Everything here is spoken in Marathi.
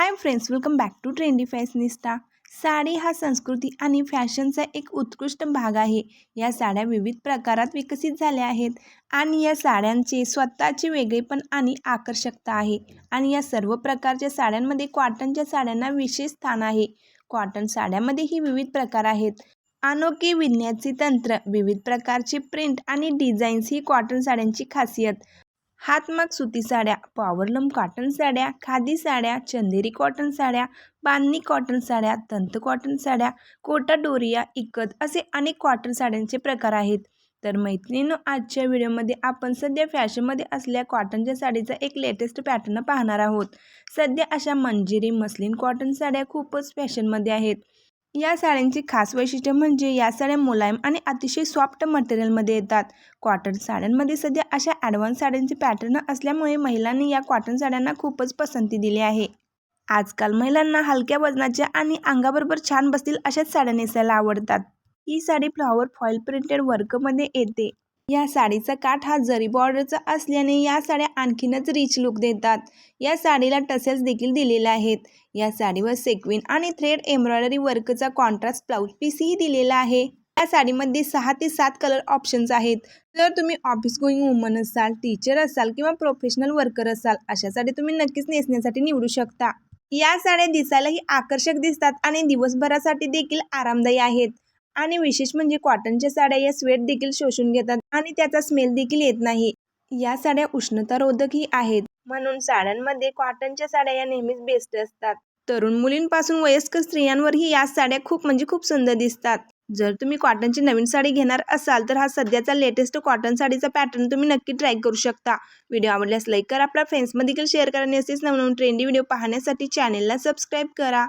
Hi friends welcome back to trendy fashionista sari हा संस्कृती आणि फॅशनचा एक उत्कृष्ट भाग आहे. या साड्या विविध प्रकारात विकसित झाल्या आहेत आणि या साड्यांचे स्वतःचे वेगळेपण आणि आकर्षकता आहे. आणि या सर्व प्रकारच्या साड्यांमध्ये कॉटनच्या साड्यांना विशेष स्थान आहे. कॉटन साड्यामध्येही विविध प्रकार आहेत. अनोखे विणण्याचे तंत्र विविध प्रकारचे प्रिंट आणि डिझाईन्स ही कॉटन साड्यांची खासियत. हातमाग सुती साड्या पॉवरलूम कॉटन साड्या खादी साड्या चंदेरी कॉटन साड्या बांधणी कॉटन साड्या तंत कॉटन साड्या कोटा डोरिया इकत असे अनेक कॉटन साड्यांचे प्रकार आहेत. तर मैत्रिणींनो आजच्या व्हिडिओमध्ये आपण सध्या फॅशनमध्ये असलेल्या कॉटनच्या साडीचा एक लेटेस्ट पॅटर्न पाहणार आहोत. सध्या अशा मंजिरी मस्लिन कॉटन साड्या खूपच फॅशनमध्ये आहेत. या साड्यांची खास वैशिष्ट्य म्हणजे या साड्या मुलायम आणि अतिशय सॉफ्ट मटेरियलमध्ये येतात. कॉटन साड्यांमध्ये सध्या अशा ॲडव्हान्स साड्यांचे पॅटर्न असल्यामुळे महिलांनी या कॉटन साड्यांना खूपच पसंती दिली आहे. आजकाल महिलांना हलक्या वजनाच्या आणि अंगाबरोबर छान बसतील अशाच साड्या नेसायला आवडतात. ही साडी फ्लॉवर फॉईल प्रिंटेड वर्कमध्ये येते. या साडीचा काठ हा जरी बॉर्डरचा असल्याने या साड्या आणखीनच रिच लुक देतात. या साडीला टसेल्स देखील दिलेले आहेत. या साडीवर सेक्विन आणि थ्रेड एम्ब्रॉयडरी वर्कचा कॉन्ट्रास्ट ब्लाऊज पीसही दिलेला आहे. या साडीमध्ये सहा ते सात कलर ऑप्शन्स आहेत. जर तुम्ही ऑफिस गोईंग वुमन असाल टीचर असाल किंवा प्रोफेशनल वर्कर असाल अशा साडी तुम्ही नक्कीच नेसण्यासाठी निवडू शकता. या साड्या दिसायलाही आकर्षक दिसतात आणि दिवसभरासाठी देखील आरामदायी आहेत. आणि विशेष म्हणजे कॉटनच्या साड्या या स्वेट देखील शोषून घेतात आणि त्याचा स्मेल देखील येत नाही. या साड्या उष्णतारोधकही आहेत. म्हणून साड्यांमध्ये कॉटनच्या साड्या या नेहमीच बेस्ट असतात. तरुण मुलींपासून वयस्कर स्त्रियांवरही या साड्या खूप म्हणजे खूप सुंदर दिसतात. जर तुम्ही कॉटनची नवीन साडी घेणार असाल तर हा सध्याचा लेटेस्ट कॉटन साडीचा पॅटर्न तुम्ही नक्की ट्राय करू शकता. व्हिडिओ आवडल्यास लाईक करा आपल्या फ्रेंड्समध्ये देखील शेअर करा आणि असेच नवनवीन ट्रेंडी व्हिडिओ पाहण्यासाठी चॅनेलला सबस्क्राईब करा.